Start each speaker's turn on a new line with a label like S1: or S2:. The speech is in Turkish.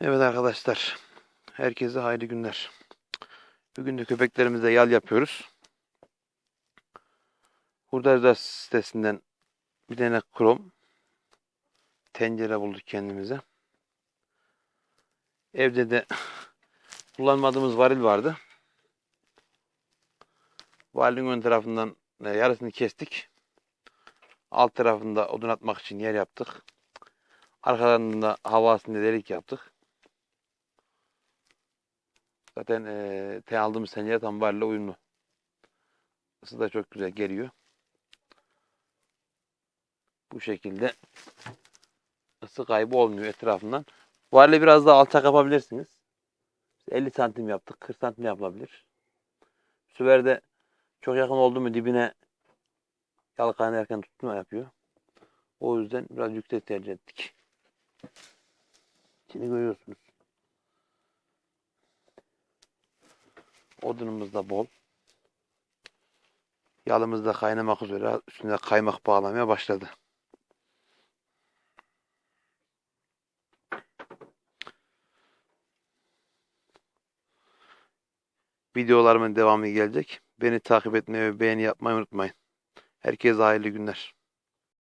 S1: Evet arkadaşlar. Herkese hayırlı günler. Bugün de köpeklerimize yal yapıyoruz. Hurdacılar sitesinden bir tane krom tencere bulduk kendimize. Evde de kullanmadığımız varil vardı. Varilin ön tarafından e, yarısını kestik. Alt tarafında odun atmak için yer yaptık. Arkalarında da havasında delik yaptık. Zaten eee te aldığımız tencere tam varla uyumlu. Isı da çok güzel geliyor. Bu şekilde ısı kaybı olmuyor etrafından. Varla biraz daha alçak yapabilirsiniz. 50 santim yaptık. 40 santim yapılabilir. Bu sefer de çok yakın oldu mu dibine yalkanırken tutma yapıyor. O yüzden biraz yüksek tercih ettik. Şimdi görüyorsunuz. Odunumuz da bol. Yalımız da kaynamak üzere. Üstüne kaymak bağlamaya başladı. Videolarımın devamı gelecek. Beni takip etmeyi ve beğeni yapmayı unutmayın. Herkese hayırlı günler.